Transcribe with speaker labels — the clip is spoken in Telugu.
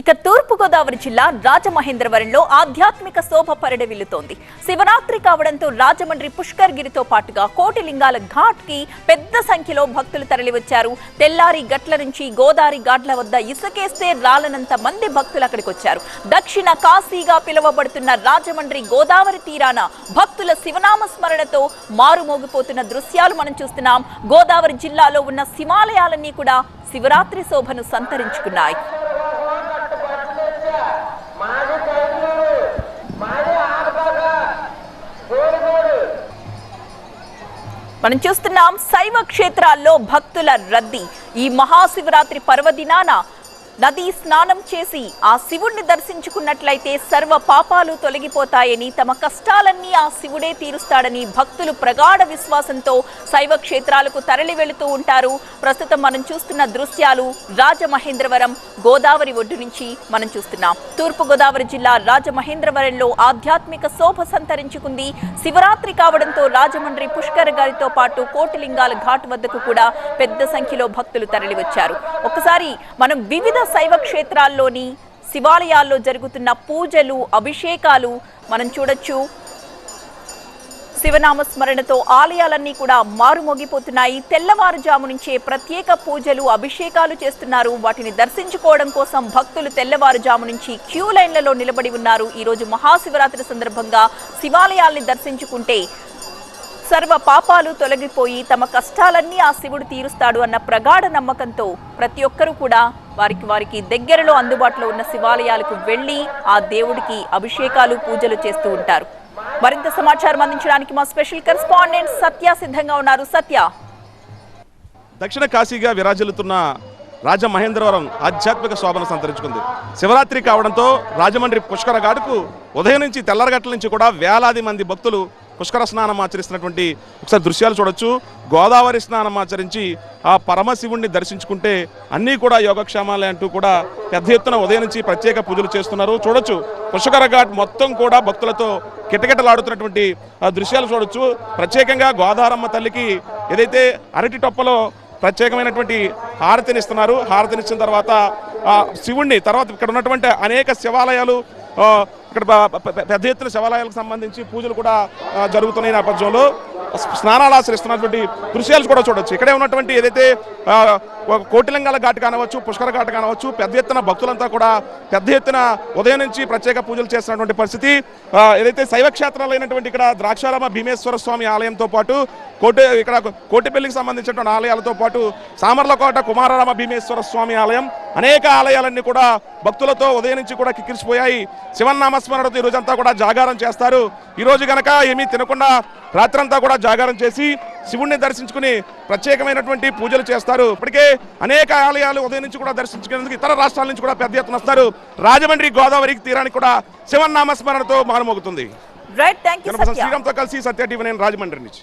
Speaker 1: ఇక తూర్పుగోదావరి జిల్లా రాజమహేంద్రవరంలో ఆధ్యాత్మిక శోభ పరిడవిల్లుతోంది శివరాత్రి కావడంతో రాజమండ్రి పుష్కర్ గిరితో పాటుగా కోటిలింగాల ఘాట్కి పెద్ద సంఖ్యలో భక్తులు తరలివచ్చారు. తెల్లారి గట్ల నుంచి గోదావరి ఘాట్ల వద్ద ఇసుకేస్తే రాలనంత మంది భక్తులు అక్కడికి వచ్చారు దక్షిణ కాశీగా పిలువబడుతున్న రాజమండ్రి గోదావరి తీరాన భక్తుల శివనామ స్మరణతో మారుమోగిపోతున్న దృశ్యాలు మనం చూస్తున్నాం. గోదావరి జిల్లాలో ఉన్న శివాలయాలన్నీ కూడా శివరాత్రి శోభను సంతరించుకున్నాయి. మనం చూస్తున్నాం శైవ క్షేత్రాల్లో భక్తుల రద్దీ. ఈ మహాశివరాత్రి పర్వదినాన నదీ స్నానం చేసి ఆ శివుణ్ణి దర్శించుకున్నట్లయితే సర్వ పాపాలు తొలగిపోతాయని తమ కష్టాలన్నీ ఆ శివుడే తీరుస్తాడని భక్తులు ప్రగాఢ విశ్వాసంతో శైవ క్షేత్రాలకు తరలి వెళుతూ ఉంటారు. ప్రస్తుతం మనం చూస్తున్న దృశ్యాలు రాజమహేంద్రవరం గోదావరి ఒడ్డు నుంచి మనం చూస్తున్నాం. తూర్పుగోదావరి జిల్లా రాజమహేంద్రవరంలో ఆధ్యాత్మిక శోభ సంతరించుకుంది. శివరాత్రి కావడంతో రాజమండ్రి పుష్కర గారితో పాటు కోటిలింగాల ఘాట్ వద్దకు కూడా పెద్ద సంఖ్యలో భక్తులు తరలివచ్చారు. ఒకసారి మనం వివిధ శైవ క్షేత్రాల్లోని శివాలయాల్లో జరుగుతున్న పూజలు అభిషేకాలు మనం చూడొచ్చు. శివనామ స్మరణతో ఆలయాలన్నీ కూడా మారుమోగిపోతున్నాయి. తెల్లవారుజాము నుంచే ప్రత్యేక పూజలు అభిషేకాలు చేస్తున్నారు. వాటిని దర్శించుకోవడం కోసం భక్తులు తెల్లవారుజాము నుంచి క్యూ లైన్లలో నిలబడి ఉన్నారు. ఈ రోజు మహాశివరాత్రి సందర్భంగా శివాలయాల్ని దర్శించుకుంటే సర్వ పాపాలు తొలగిపోయి తమ కష్టాలన్నీ ఆ శివుడు తీరుస్తాడు అన్న ప్రగాఢ నమ్మకంతో ప్రతి ఒక్కరూ కూడా వారికి వారికి దగ్గరలో అందుబాటులో ఉన్న శివాలయాలకు వెళ్ళి ఆ దేవుడికి అభిషేకాలు పూజలు చేస్తూ ఉంటారు. మరింత సమాచారం అందించడానికి మా స్పెషల్ కరెస్పాండెంట్ సత్య సిద్ధంగా ఉన్నారు. సత్య.
Speaker 2: దక్షిణ కాశీగా విరాజిల్లుతున్న రాజమహేంద్రవరం ఆధ్యాత్మిక శోభను సంతరించుకుంది. శివరాత్రి కావడంతో రాజమండ్రి పుష్కర ఘాటుకు ఉదయం నుంచి తెల్లరగట్ల నుంచి కూడా వేలాది మంది భక్తులు పుష్కర స్నానం ఆచరిస్తున్నటువంటి ఒకసారి దృశ్యాలు చూడొచ్చు. గోదావరి స్నానం ఆచరించి ఆ పరమశివుణ్ణి దర్శించుకుంటే అన్నీ కూడా యోగక్షేమాలే అంటూ కూడా పెద్ద ఎత్తున ఉదయం నుంచి ప్రత్యేక పూజలు చేస్తున్నారు. చూడొచ్చు. పుష్కర ఘాట్ మొత్తం కూడా భక్తులతో కిటకిటలాడుతున్నటువంటి ఆ దృశ్యాలు చూడొచ్చు. ప్రత్యేకంగా గోదావరమ్మ తల్లికి ఏదైతే అరటి టొప్పలో ప్రత్యేకమైనటువంటి హారతినిస్తున్నారు. హారతినిచ్చిన తర్వాత ఆ శివుణ్ణి తర్వాత ఇక్కడ ఉన్నటువంటి అనేక శివాలయాలు ఇక్కడ పెద్ద ఎత్తున శివాలయాలకు సంబంధించి పూజలు కూడా జరుగుతున్నాయి నేపథ్యంలో. స్నానాలు ఆశ్రయిస్తున్నటువంటి దృశ్యాలు కూడా చూడొచ్చు. ఇక్కడే ఉన్నటువంటి ఏదైతే కోటిలింగాల ఘాట్ కానవచ్చు పుష్కర ఘాట్ కానవచ్చు పెద్ద ఎత్తున భక్తులంతా కూడా పెద్ద ఎత్తున ఉదయం నుంచి ప్రత్యేక పూజలు చేస్తున్నటువంటి పరిస్థితి. ఏదైతే శైవ క్షేత్రాలు అయినటువంటి ఇక్కడ ద్రాక్షారామ భీమేశ్వర స్వామి ఆలయంతో పాటు కోటి ఇక్కడ కోటిపల్లికి సంబంధించినటువంటి ఆలయాలతో పాటు సామర్లకోట కుమారరామ భీమేశ్వర స్వామి ఆలయం అనేక ఆలయాలన్నీ కూడా భక్తులతో ఉదయం నుంచి కూడా కిక్కిరిసిపోయాయి. శివన్నామస్మరణతో ఈ రోజంతా కూడా జాగారం చేస్తారు. ఈ రోజు గనక ఏమీ తినకుండా రాత్రంతా కూడా జాగారం చేసి శివుణ్ణి దర్శించుకుని ప్రత్యేకమైనటువంటి పూజలు చేస్తారు. ఇప్పటికే అనేక ఆలయాలు ఉదయం నుంచి కూడా దర్శించుకునేందుకు ఇతర రాష్ట్రాల నుంచి కూడా పెద్ద ఎత్తున వస్తారు రాజమండ్రి గోదావరికి తీరానికి కూడా శివన్నామస్మరణతో మారుమోగుతుంది. శ్రీరామ్తో కలిసి సత్య టీవీ నేను రాజమండ్రి నుంచి.